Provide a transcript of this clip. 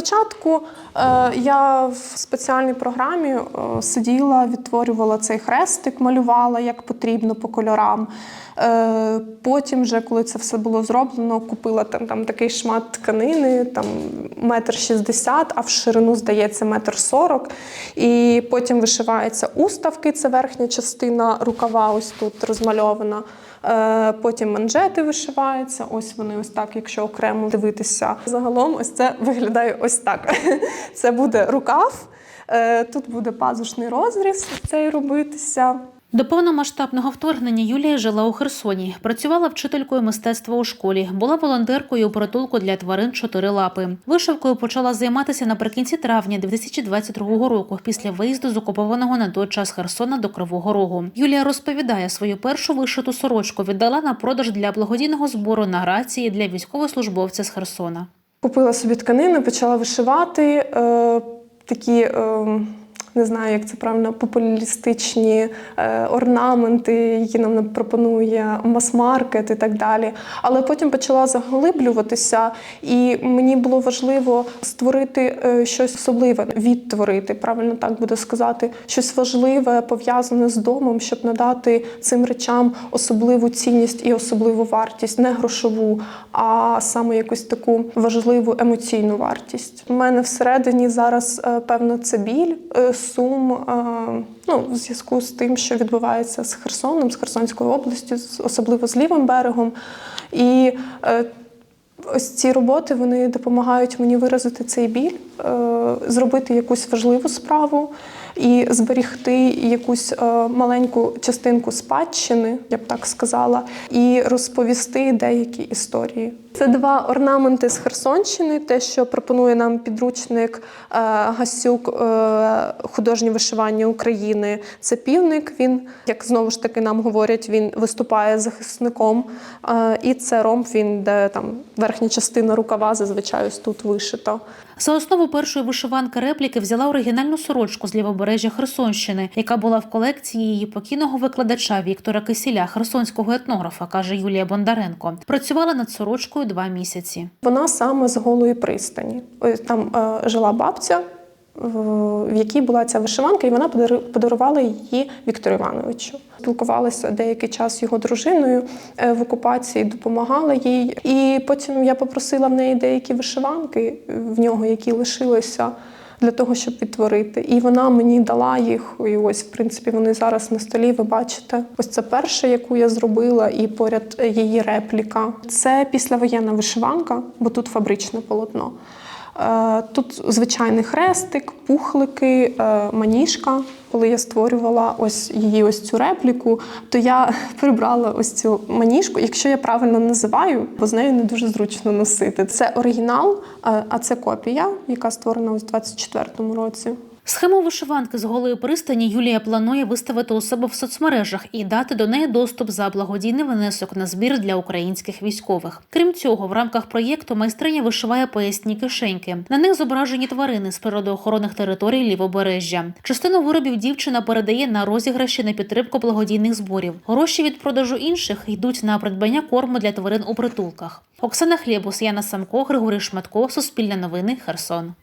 Спочатку е, я в спеціальній програмі е, сиділа, відтворювала цей хрестик, малювала як потрібно по кольорам. Е, потім, вже, коли це все було зроблено, купила там, там такий шмат тканини, там метр шістдесят, а в ширину, здається, метр сорок. І потім вишиваються уставки, це верхня частина рукава, ось тут розмальована. Потім манжети вишиваються. Ось вони ось так, якщо окремо дивитися. Загалом, ось це виглядає ось так. Це буде рукав. е, Тут буде пазушний розріз цей робитися. До повномасштабного вторгнення Юлія жила у Херсоні, працювала вчителькою мистецтва у школі, була волонтеркою у притулку для тварин чотири лапи. Вишивкою почала займатися наприкінці травня 2022 року, після виїзду з окупованого на той час Херсона до Кривого Рогу. Юлія розповідає, свою першу вишиту сорочку віддала на продаж для благодійного збору на рації для військовослужбовця з Херсона. Купила собі тканини, почала вишивати е, такі. Е, не знаю, як це правильно, популістичні е, орнаменти, які нам пропонує мас-маркет і так далі. Але потім почала заглиблюватися, і мені було важливо створити е, щось особливе, відтворити, правильно так буде сказати, щось важливе пов'язане з домом, щоб надати цим речам особливу цінність і особливу вартість, не грошову, а саме якусь таку важливу емоційну вартість. У мене всередині зараз е, певно це біль, сум. е, Ну, в зв'язку з тим, що відбувається з Херсоном, з Херсонською областю, особливо з лівим берегом. І е, ось ці роботи вони допомагають мені виразити цей біль, зробити якусь важливу справу і зберігти якусь е, маленьку частинку спадщини, я б так сказала, і розповісти деякі історії. Це два орнаменти з Херсонщини, те, що пропонує нам підручник е, Гасюк е, художнє вишивання України. Це півник. Він, як знову ж таки нам говорять, він виступає захисником. Е, і це ромб, він де там верхня частина рукава зазвичай ось тут вишита. За основу першої вишиванки репліки взяла оригінальну сорочку з лівобережжя Херсонщини, яка була в колекції її покійного викладача Віктора Кисіля, херсонського етнографа, каже Юлія Бондаренко. Працювала над сорочкою два місяці. Вона саме з голої пристані. Там е, жила бабця, в- якій була ця вишиванка, і вона подарувала її Віктору Івановичу. Спілкувалася деякий час його дружиною е, в окупації, допомагала їй. І потім я попросила в неї деякі вишиванки в нього, які лишилися. Для того, щоб відтворити. І вона мені дала їх. І ось, в принципі, вони зараз на столі, ви бачите. Ось це перша, яку я зробила, і поряд е, її репліка. Це післявоєнна вишиванка, бо тут фабричне полотно. Е, Тут звичайний хрестик, пухлики, е, маніжка. Коли я створювала ось її ось цю репліку, то я прибрала ось цю маніжку, якщо я правильно називаю, бо з нею не дуже зручно носити. Це оригінал, е, а це копія, яка створена ось у 24-му році. Схему вишиванки з голої пристані Юлія планує виставити у себе в соцмережах і дати до неї доступ за благодійний внесок на збір для українських військових. Крім цього, в рамках проєкту майстриня вишиває поясні кишеньки. На них зображені тварини з природоохоронних територій лівобережжя. Частину виробів дівчина передає на розіграші на підтримку благодійних зборів. Гроші від продажу інших йдуть на придбання корму для тварин у притулках. Оксана Хлєбус, Яна Самко, Григорій Шматко, Суспільне новини, Херсон.